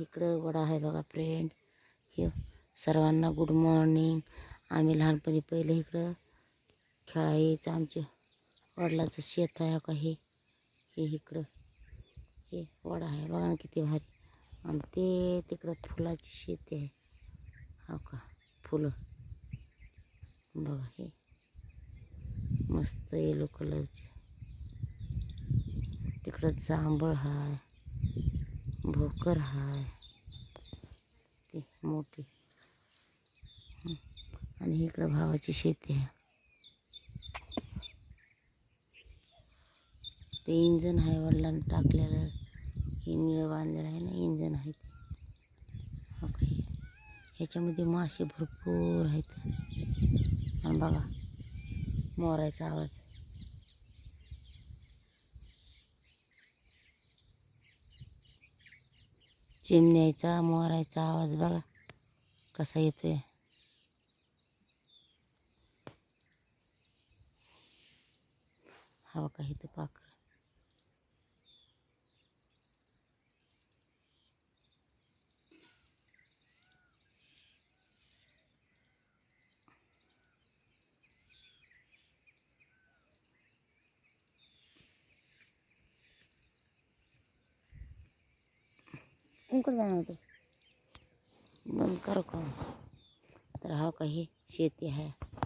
इकडं वडा आहे बघा फ्रेंड हे सर्वांना गुड मॉर्निंग आम्ही लहानपणी पहिले इकडं खेळायचं आमच्या वडिलाचं शेत आहे का हे? हे इकडं. हे वडा आहे. बघा ना किती भारी. आणि ते तिकडं फुलाची शेती आहे. हो का? फुलं. बघा हे. मस्त येलो कलरचे. तिकडं जांभळ आहे भोकर हाय. ते मोठी. आणि इकडं भावाची शेती आहे. ते इंजन आहे वडिलांनी टाकलेलं. हे निळं बांधलेलं आहे ना इंजन आहे ते. ह्याच्यामध्ये मासे भरपूर आहेत. आणि बघा मोरायचा आवाज. चिमण्याचा मोरायचा आवाज बघा कसा येतोय. हवा का इथं पाखर? कुंकड जाणार होते. बंद करो का? तर हा काही शेती आहे.